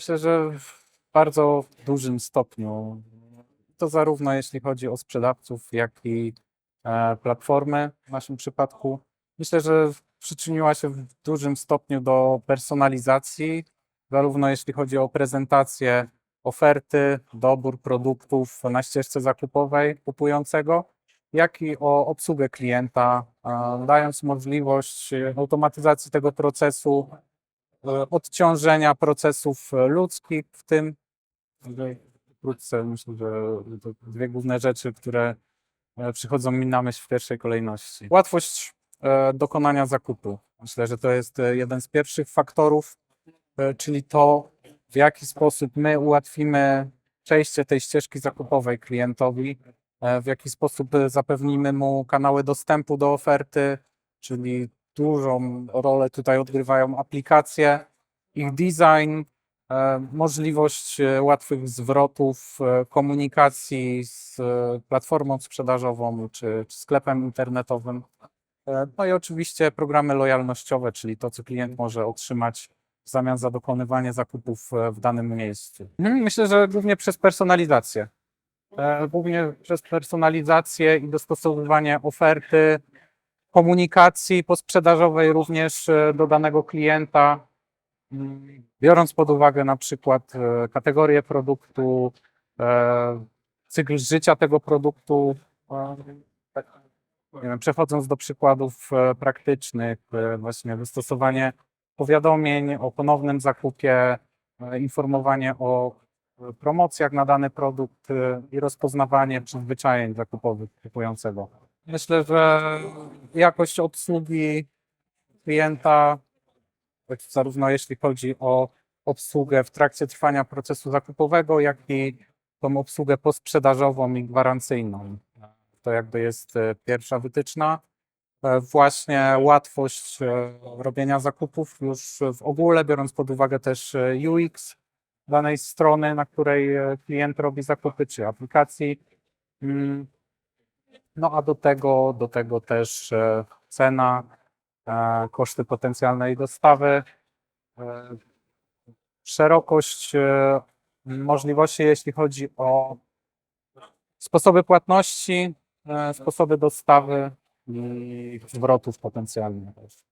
Myślę, że w bardzo dużym stopniu. To zarówno jeśli chodzi o sprzedawców, jak i e, platformy w naszym przypadku. Myślę, że przyczyniła się w dużym stopniu do personalizacji, zarówno jeśli chodzi o prezentację oferty, dobór produktów na ścieżce zakupowej kupującego, jak i o obsługę klienta, dając możliwość e, automatyzacji tego procesu, odciążenia procesów e, ludzkich, w tym wkrótce myślę, że to dwie główne rzeczy, które e, przychodzą mi na myśl w pierwszej kolejności. Łatwość e, dokonania zakupu. Myślę, że to jest e, jeden z pierwszych faktorów, e, czyli to, w jaki sposób my ułatwimy przejście tej ścieżki zakupowej klientowi, e, w jaki sposób e, zapewnimy mu kanały dostępu do oferty, czyli dużą rolę tutaj odgrywają aplikacje, ich design, e, możliwość e, łatwych zwrotów, e, komunikacji z platformą sprzedażową czy, sklepem internetowym. No i oczywiście programy lojalnościowe, czyli to, co klient może otrzymać w zamian za dokonywanie zakupów w danym miejscu. Mhm, Myślę, że głównie przez personalizację. Głównie przez personalizację i dostosowywanie oferty, komunikacji posprzedażowej również e, do danego klienta, Mm, biorąc pod uwagę na przykład e, kategorię produktu, e, cykl życia tego produktu, tak, nie wiem, przechodząc do przykładów praktycznych, właśnie wystosowanie powiadomień o ponownym zakupie, informowanie o promocjach na dany produkt e, i rozpoznawanie przyzwyczajeń zakupowych kupującego. Myślę, że jakość obsługi klienta, zarówno jeśli chodzi o obsługę w trakcie trwania procesu zakupowego, jak i tą obsługę posprzedażową i gwarancyjną. To jakby jest e, pierwsza wytyczna. E, Właśnie łatwość e, robienia zakupów już w ogóle, biorąc pod uwagę też e, UX danej strony, na której e, klient robi zakupy, czy aplikacji. Mm. No a do tego, do tego też e, cena, e, koszty potencjalnej dostawy, szerokość możliwości, jeśli chodzi o sposoby płatności, sposoby dostawy i zwrotów potencjalnych.